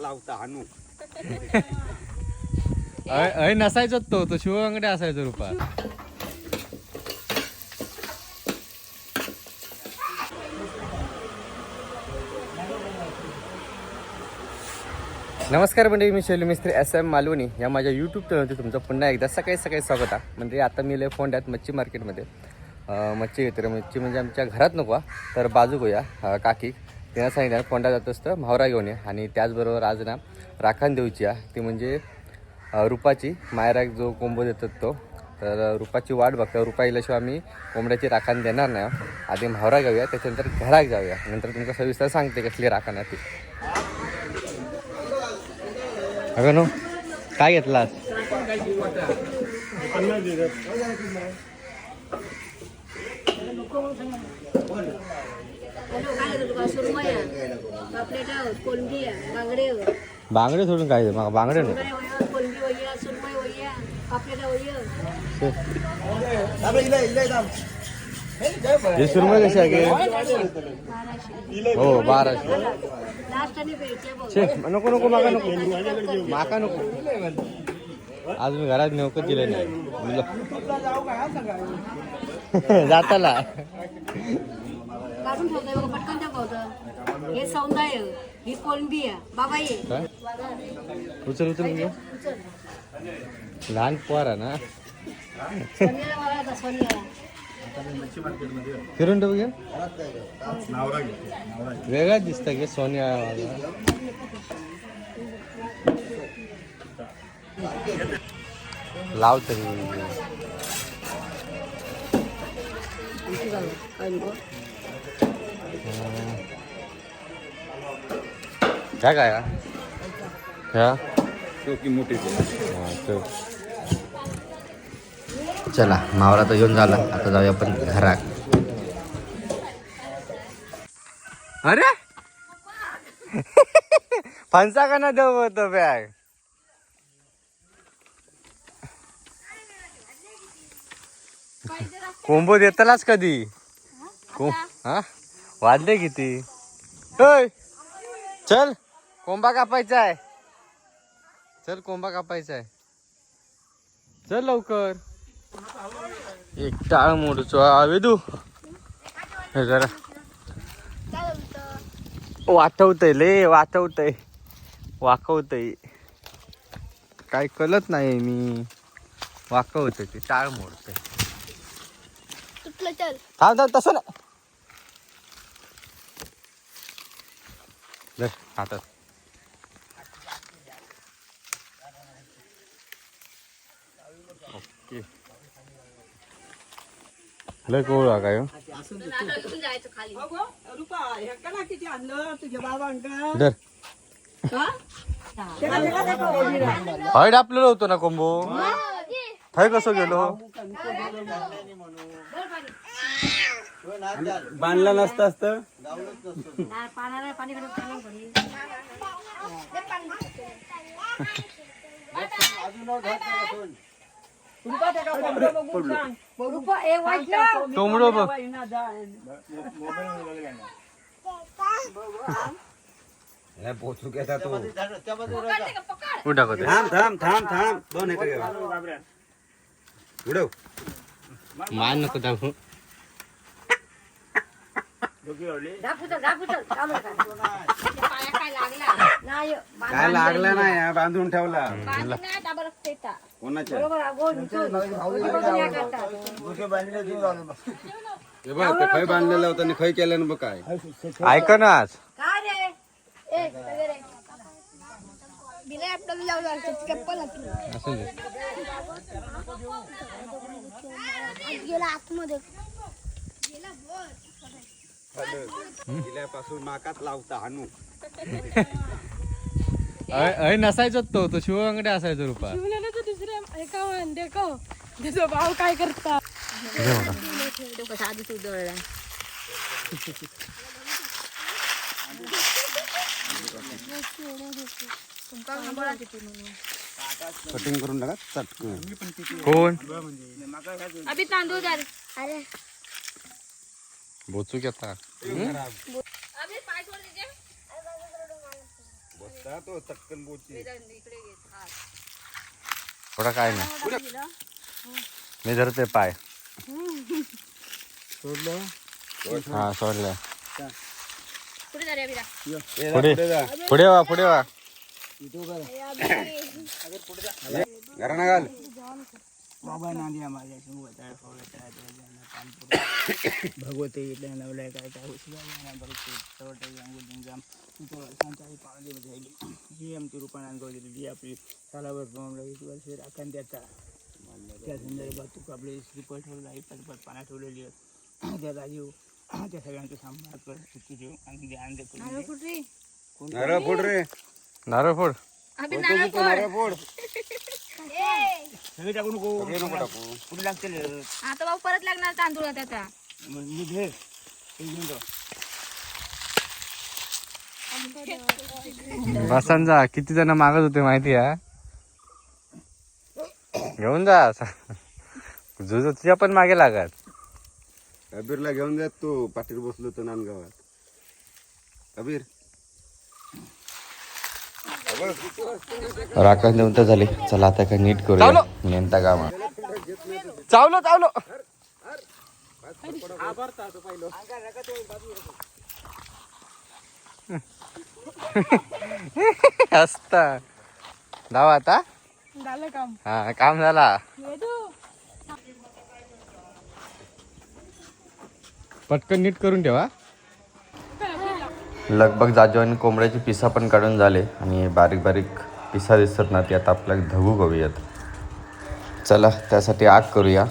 लावता हानू अय अय नसायचोच तो तो शिवंगडे असायचो रुपा नमस्कार मंडळी मी शैली मिस्त्री एस एम मालवणी. या माझ्या यूट्यूब चॅनलवरती तुमचं पुन्हा एकदा सकाळी सकाळी स्वागत आहे. म्हणजे आता मी लय फोंड्यात मच्छी मार्केटमध्ये मच्छी घेतो रे. मच्छी म्हणजे आमच्या घरात नको तर बाजू गोया काकी. त्यांना सांगितलं कोंडा जात असतं म्हावरा घेऊन ये. आणि त्याचबरोबर आज ना राखण देऊची आहे. ती म्हणजे रुपाची मायराक जो कोंबो देतात तो तर रुपाची वाट बघतो रुपा येल्याशिवाय आम्ही कोंबड्याची राखण देणार नाही आधी म्हावरा घेऊया त्याच्यानंतर घराक जाऊया. नंतर तुमचं सविस्तर सांगते कसली राखण आहे ती. अगं नो काय घेतला आज बांगडे सोडून काय बांगडे नको सुरमय कशी आहे हो बाराशे. नको नको माका नको. माका नको. आज मी घरात नेवकत दिलं नाही. जाताला. काढून ठेवतोय बघा पटकन दाखवतं हे सौंदर्य ही कोलंबी आहे बाबा ये. काय? उचल उचल म्हणजे लहान पोर आहे ना? सोनियाला बघा आता सोनियाला. फिरून ठेव घे. वेगळाच दिसतं गे सोन्या लाव तरी काय काय हा? ह्या? मोठी तो. चला मावरा तर येऊन झाला. आता जाऊया आपण घरात. अरे! फणसा का ना देऊ होतो बॅग कोंबो देतलाच कधी? कों हा? वाजले किती? होय. चल. कोंबा कापायचा आहे चल कोंबा कापायचा आहे चल लवकर. एक टाळ मोडचो वेदू हे जरा. वाटवतय ले वाटवतय. वाकवतय. काय कळत नाही मी. वाकवतय ते टाळ मोडतय. तुटलं चल. थांब थांब तसं नाही. धर, हातात. ओके. लय कोळ काय हो? धर. हय होतो ना कोंबो थंय कसं गेलो? बांधला नसतं असतं नाही, पाण्याला पाणी कडे पाणी घरी रुपा त्याला कोंबडं बघून सांग. रुपा ए वाईट ना टोमडो नाही काय लागला नाही हा, बांधून ठेवला. कोणाच्या. हे बघ ते खय बांधलेलं होतं आणि खय केलं बघ काय. ऐक ना आज. काय रे? ए सगळे बिले आपल्याला चप्पल असं दे. गेला आतमध्ये. गेल्यापासून माकात लावता हानू अय अय नसायचोच तो. तो शिवंगडे असायचो रुपा दुसऱ्या एका त्याचा भाव काय करता? कटिंग करून टाका चटकन. कोण? अभि तांदूळ. अरे. बोचू घेता अभि पाय सोड तिचे थोडा काय नाही मी धरते पाय हा सोडलं पुढे जा रे अभिरा. पुढे पुढे वा पुढे वा घराणा घाल भगवते इथल्या नवल्या काय काय ही आमची रूपाने दिलेली आपली सालावर वीस वर्ष राखण त्याचा त्या संदर्भात तू आपले ठेवलं आहे पटपट पाण्यात ठेवलेली आहे. त्या राजीव त्या सगळ्यांचा सांभाळ कर सुखी ठेव आणि ध्यान दे करून नारळ फुट रे. नारळ फोड रे. नारळ फोड. अभि नारळ फोड. सगळे टाकू नको. सगळे नको टाकू. कुठे लागतील? आता भाऊ परत लागणार तांदूळ आता त्याचा. मग मी घे. घेऊन जाऊ. बसान जा किती जण मागत होते माहिती आहे? घेऊन जा. तुझं तुझ्या पण मागे लागत. अबीरला घेऊन जात तू. पाठीवर बसलो होतो नांदगावात. अबीर. राखण देऊन तर झाले. चला आता काय नीट करूया. नेमता कामा. चावलो चावलो. असता धावा आता. झालं काम. हा काम झाला. पटकन नीट करून ठेवा. लगभग जाजू आणि कोंबड्याची पिसा पण काढून झाले आणि बारीक बारीक पिसा दिसतात ना ती आता आपल्याला धगू करूयात चला त्यासाठी आग करूया.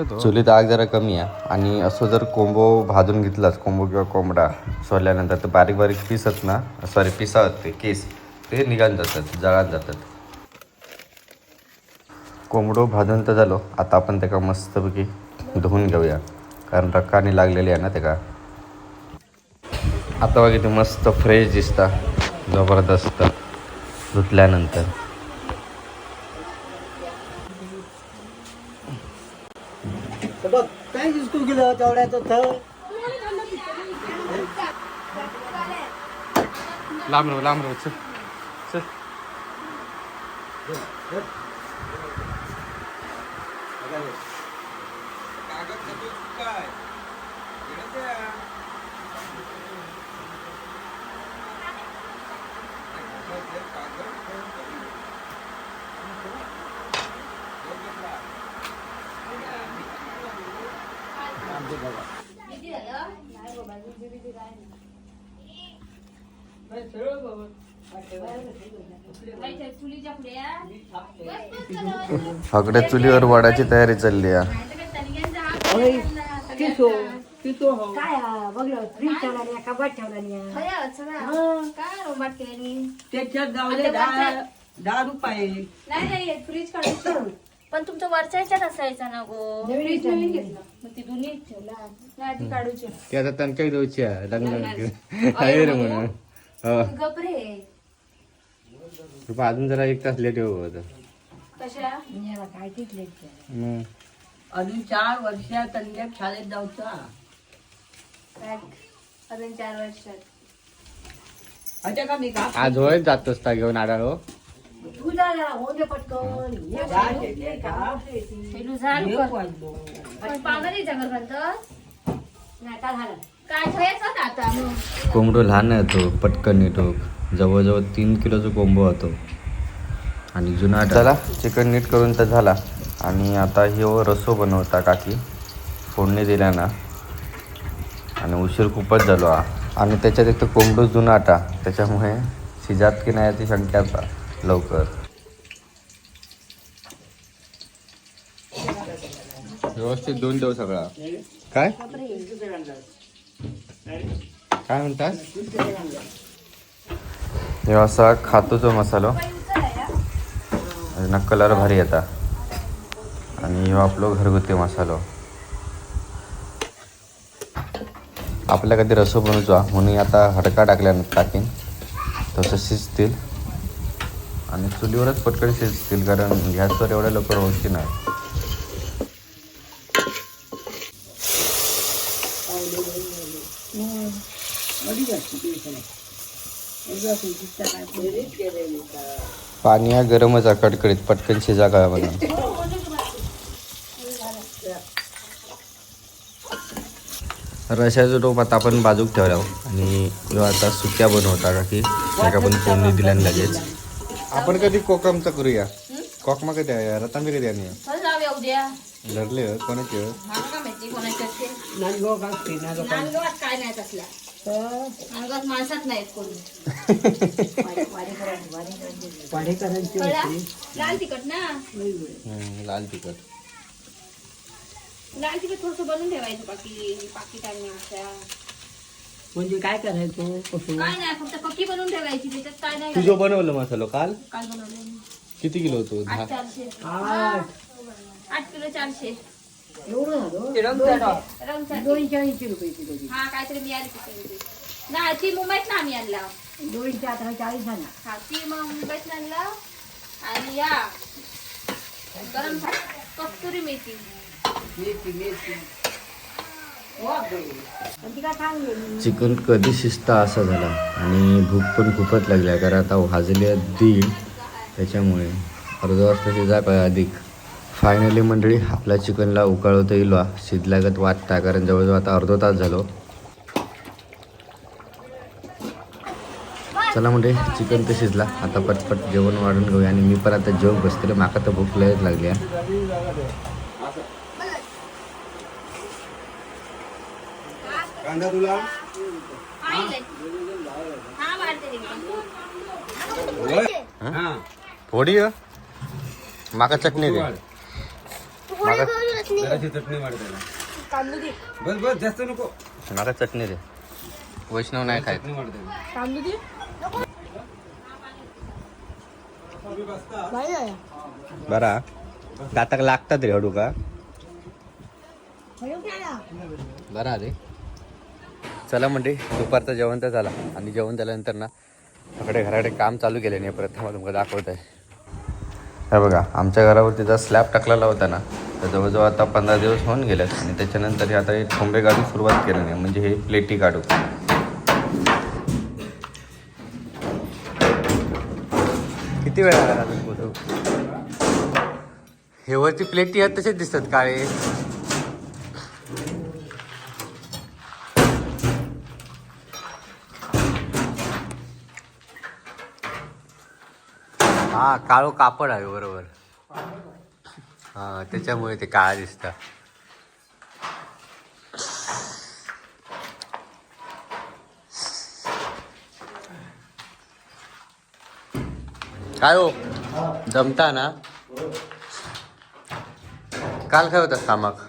तो. चुलीत आग जरा कमी आहे. आणि असं जर कोंबो भाजून घेतलाच कोंबो किंवा कोंबडा सोडल्यानंतर तर बारीक बारीक पिसत ना सॉरी पिसा ते केस ते निघान जातात जळान जातात. कोंबडो भाजून तर झालो. आता आपण त्याका मस्तपैकी धुवून घेऊया. कारण रक्कानी लागलेली आहे ना त्याका आता बघा ते मस्त फ्रेश दिसता. जबरदस्त. धुतल्यानंतर काय गेलं तेवढ्याचं लांब राहू लांब राहू चल चल. पुढे या. फकड्या चुलीवर वडाची तयारी चालली आहे. काय हा? बघलं फ्रीज ठेवला नाही कपाट ठेवला नाही खरं, चला. काय रोबाट केल्यानी? त्याच्यात गावले दहा दहा रुपये. नाही नाही फ्रीज काढायचं पण तुमच्या वरच्या ह्याच्यात असायचा ना गो? फ्रीज नवीन घेतला. मग ती दोन्ही ठेवला. नाही ती काढूची. ती आता द्यायची आहे लग्न आहे रे म्हणून. हो. गपरे कृपा अजून जरा एक तास लेट येऊ होतं कशा? काय मग अजून चार वर्षात त्यांच्या शाळेत जाऊचा. काय? अजून चार वर्षात. अच्छा का मी का? आज होय जात असता घेऊन दे पटकन ये हेलू झालं पण पाहुणा नाही जंगलपर्यंत नाही काय झालं काय ठेवायचं ना आता मग? कोंबडो लहान आहे तो पटकन नेतो जवळजवळ तीन किलोचा कोंबो होतो. आणि जुना चला चिकन नीट करून तर झाला. आणि आता हे रसो बनवता काकी. फोडणी दिल्या ना. आणि उशीर खूपच झालो हा. आणि त्याच्यात एक तर कोंबडो जुना आटा त्याच्यामुळे शिजात की नाही याची शंका आता. लवकर. व्यवस्थित धुवून देऊ सगळा. काय? काय म्हणतात हे असा खातो जो मसालो. ना कलर भारी येता आणि ह्यो आपलो घरगुती मसालो. आपल्या कधी रसो बनवचो हा, म्हणून आता हडका टाकल्यानं टाकीन. तसं शिजतील. आणि चुलीवरच पटकन शिजतील कारण गॅसवर एवढ्या लवकर होती नाही पाणी हा गरमच आहे कडकडीत पटकन शिजा काय म्हणून रशाचं टोप आता आपण बाजूक ठेवला हो. आणि आता सुक्या बनवता का की त्याला आपण फोडणी दिल्याने लगेच. आपण कधी कोकमचा करूया. कोकमा कधी आहे? रतांबी कधी आणि चल जाऊया उद्या. धरले हो, कोणाचे हो? मला काय माहिती कोणाच्या ते नांदगाव गावठी नांदगाव नांदगावात काय नाही तसल्या नांदगावात माणसात नाहीत कोणी. वाडेकरांची कळला? लाल तिखट ना? हम्म, लाल तिखट. लाल तिखट थोडस बनवून ठेवायचं बाकी पाकिट आणि अशा. म्हणजे काय करायचं? कसं काय नाही फक्त पक्की बनवून ठेवायची त्याच्यात काय नाही तुझं बनवलं मसालो काल? काल बनवलं मी. किती किलो होतो? दहा? आठ चारशे. आठ. आठ किलो चारशे. एवढं झालं. दोनशे. ऐंशी रुपये किलो हा काहीतरी मिळाली तिथे नाही ती मुंबईत ना आम्ही आणला. दोनशे अठरा चाळीस झाला. हा ती मग मुंबईत आणला. आणि या. गरम कस्तुरी मेथी. चिकन कधी शिजता असा झाला आणि भूक पण खूपच लागली आहे कारण आता वाजले आहेत दीड. त्याच्यामुळे अर्धा वाजता शिजा काय अधिक. फायनली मंडळी आपल्या चिकनला उकाळवता येईल वा वाटता कारण जवळजवळ आता अर्धा तास झालो. चला म्हणजे चिकन तर शिजला. आता पटपट जेवण वाढून घेऊया आणि मी पण आता जेवण बसते माका तर भूक लयच लागली आहे. कांदा तुला? आईले. हा. हा. थोडी माका चटणी दे. माका जराशी चटणी बस बस जास्त नको. माका चटणी दे. वैष्णव नाही खायत बरा. दाताक लागतात रे हडू का बरा रे चला म्हणजे दुपारचं जेवण तर झाला. आणि जेवण झाल्यानंतर ना आपल्याकडे घराकडे काम चालू केले नाही परत मला तुम्हाला दाखवत आहे हे बघा आमच्या घरावरती जर स्लॅब टाकलेला होता ना तर जवळजवळ आता पंधरा दिवस होऊन गेलेत. आणि त्याच्यानंतर हे आता हे ठोंबे काढून सुरुवात केली नाही म्हणजे हे प्लेटी काढू. किती वेळ लागला हे वरती प्लेटी आहेत तसेच दिसतात काळे. हा काळो कापड आहे बरोबर. हा त्याच्यामुळे ते काळा दिसत. काय हो जमता ना? काल काय होतं सामक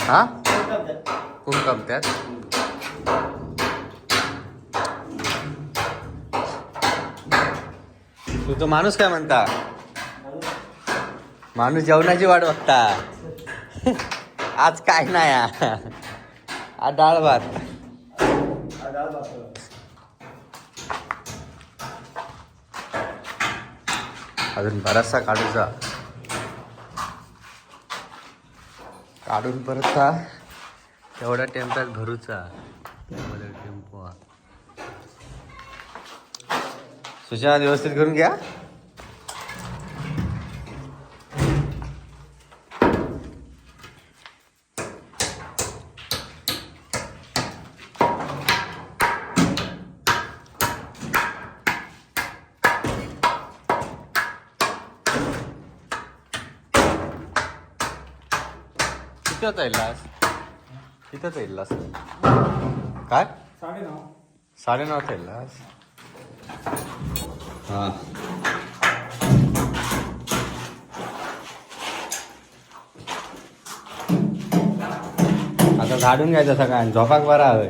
हा? कुंकम तुझं माणूस काय म्हणता? माणूस जेवणाची वाट बघता. आज काय नाही हा. आज डाळ भात. अजून बराचसा काढूचा. काढून परत तेवढ्या टेम्पात भरूचा. सुशांत व्यवस्थित करून घ्या. किती येईलास किती येईलास काय? साडेनऊ येईलास हा. आता झाडून घ्यायचं सगळ्यांनी. झोपाक बरा हवे.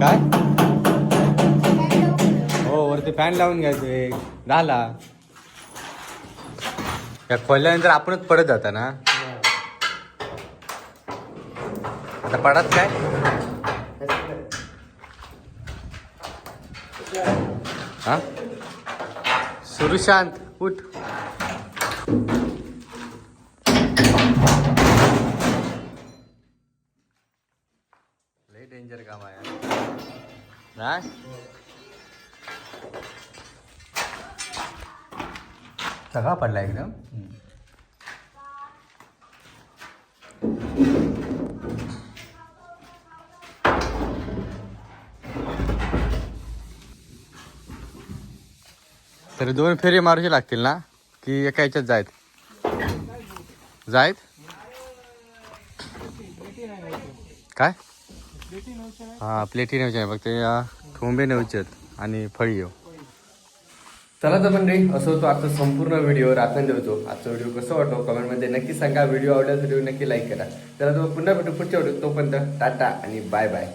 काय? हो वरती फॅन लावून घ्यायचं एक. झाला. या खोलल्यानंतर आपणच पडत जाता ना? आता पडत काय? हा? सुरुशांत उठ. डेंजर काम आहे. ना सगळा पडला एकदम. तरी दोन फेरे मारूचे लागतील ना? की एका ह्याच्यात जायत? जायत? काय? हा प्लेटी न्यायचे आहे फक्त या ठोंबे न्यायचे आहेत आणि फळी येऊ. चला तर मंडळी असं होतो आता संपूर्ण व्हिडिओ. राखून देतो आजचा व्हिडिओ कसं वाटतो? कमेंटमध्ये नक्की सांगा. व्हिडिओ आवडल्यास व्हिडिओ नक्की लाईक करा. चला तर पुन्हा भेटू पुढच्या व्हिडिओ तोपर्यंत टाटा आणि बाय बाय